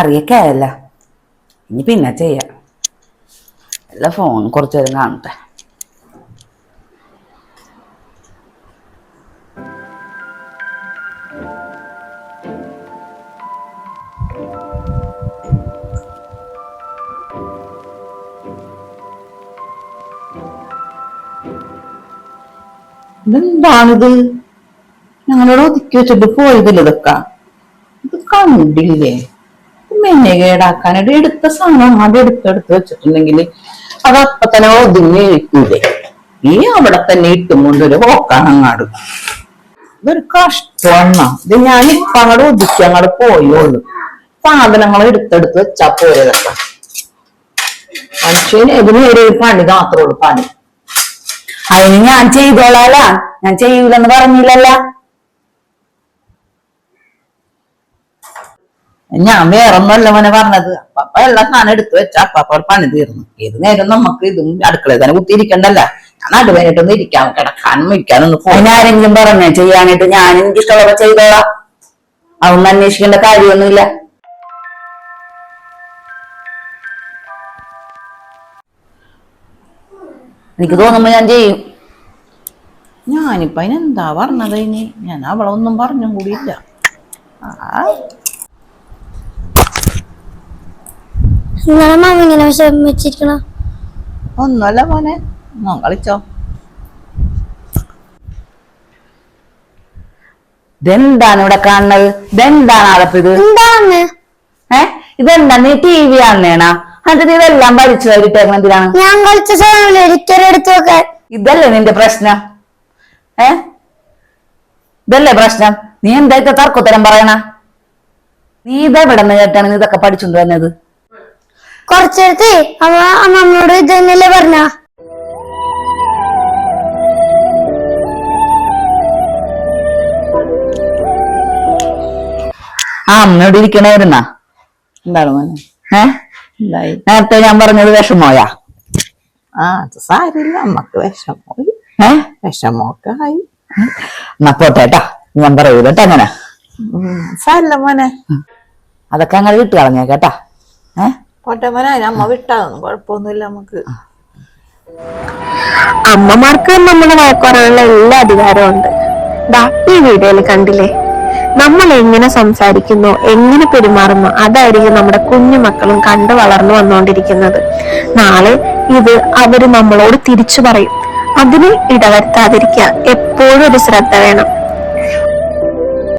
കറിയൊക്കെ ആയല്ല ഇനി പിന്നെ ചെയ്യാം. അല്ല ഫോൺ കുറച്ചു നേരം കാണട്ടെ. ഇതെന്താണിത്? ഞങ്ങളോട് ഒതുക്കി വെച്ചിട്ട് പോയതല്ലേ ഇതൊക്കെ? ഇത് കണ്ടില്ലേ? മെന്നെ ഒരു എടുത്ത സാധനം അത് എടുത്തെടുത്ത് വെച്ചിട്ടുണ്ടെങ്കിൽ അത് അപ്പൊ തന്നെ ഒതുങ്ങി ഇരിക്കൂലേ. ഈ അവിടെ തന്നെ ഇട്ടും കൊണ്ട് ഒരു പോക്കാണ് അങ്ങാട്. ഇതൊരു കഷ്ടമാണ് ഇത് ഞാൻ ഇപ്പൊ അങ്ങോട്ട് ഒതുക്കി അങ്ങോട്ട് പോയുള്ളൂ സാധനങ്ങൾ എടുത്തെടുത്ത് വെച്ചാ പോയതൊക്കെ മനുഷ്യന് ഇതിന് ഒരു പണി മാത്രമേ ഉള്ളൂ പണി. അതിന് ഞാൻ ചെയ്തോളാല ഞാൻ ചെയ്യൂലെന്ന് പറഞ്ഞില്ലല്ല. ഞാൻ വേറൊന്നുമല്ല മോനെ പറഞ്ഞത്. അപ്പ എല്ലാ സാധനം എടുത്തു വെച്ച അപ്പ പണി തീർന്നു. ഏത് നേരം നമുക്ക് ഇതും അടുക്കളയിൽ തന്നെ കുത്തിയിരിക്കണ്ടല്ല? ഞാൻ അടുവനായിട്ടൊന്നും ഇരിക്കാൻ കിടക്കാനും ഇരിക്കാനൊന്നും അതിനാരെങ്കിലും പറഞ്ഞ ചെയ്യാനായിട്ട്? ഞാൻ എനിക്ക് ഇഷ്ടമുള്ള ചെയ്തോളാം. അതൊന്നും അന്വേഷിക്കേണ്ട കാര്യമൊന്നുമില്ല. എനിക്ക് തോന്നുമ്പോ ഞാൻ ചെയ്യും. ഞാനിപ്പ അതിനെന്താ പറഞ്ഞത് ഇനി? ഞാൻ അവളെ ഒന്നും പറഞ്ഞും കൂടിയില്ല. ആ. നിങ്ങളെ മാമ ഇങ്ങനെ വിഷമിച്ചിരിക്കണ ഒന്നുമല്ല മോനെ. കളിച്ചോ. ഇതെന്താണ് ഇവിടെ കാണുന്നത്? ഇതെന്താണ് ആളപ്പ് ഇത് എന്താണ് ഏ? ഇതെന്താ നീ ടി വി കാണണേണാ എന്നിട്ട് ഇതെല്ലാം വലിച്ചു വരിട്ടേക്കണം എന്തിനാണ്? ഞാൻ കളിച്ച സാധനങ്ങൾ ഒരിക്കലും എടുത്തു വെക്കാൻ ഇതല്ലേ നിന്റെ പ്രശ്നം? ഏ? ഇതല്ലേ പ്രശ്നം? നീ എന്തായിട്ട് തർക്കുത്തരം പറയണ? നീ ഇതെവിടെ നിന്ന് കേട്ടാണ് നീ ഇതൊക്കെ പഠിച്ചുകൊണ്ട് വന്നത്? കുറച്ചെടുത്ത് അമ്മ അമ്മമ്മയോട് ഇത് തന്നെയല്ലേ പറഞ്ഞ? ആ അമ്മയോട് ഇരിക്കണായിരുന്ന എന്താണ് മോനെ? ഏ? എന്തായി? നേരത്തെ ഞാൻ പറഞ്ഞത് വിഷമോയാ. ആ അത് സാരില്ല നമ്മക്ക് വിഷമോയി. ഏ? വിഷമമൊക്കെ ആയി എന്നാ പോട്ടേട്ടാ ഞാൻ പറയൂല കേട്ടോ അങ്ങനെ. സാരില്ല മോനെ. അതൊക്കെ അങ്ങനെ വിട്ടു കളഞ്ഞേ കേട്ടാ അമ്മ വിട്ടാതൊന്നും കുഴപ്പമൊന്നുമില്ല നമുക്ക്. അമ്മമാർക്ക് നമ്മുടെ വഴക്കുറയുള്ള എല്ലാ അധികാരവും ഉണ്ട്. ദാ ഈ വീഡിയോയിൽ കണ്ടില്ലേ? നമ്മൾ എങ്ങനെ സംസാരിക്കുന്നു എങ്ങനെ പെരുമാറുന്നു അതായിരിക്കും നമ്മുടെ കുഞ്ഞു മക്കളും കണ്ടു വളർന്നു വന്നുകൊണ്ടിരിക്കുന്നത്. നാളെ ഇത് അവർ നമ്മളോട് തിരിച്ചു പറയും. അതിന് ഇടവരുത്താതിരിക്കുക എപ്പോഴും ഒരു ശ്രദ്ധ വേണം.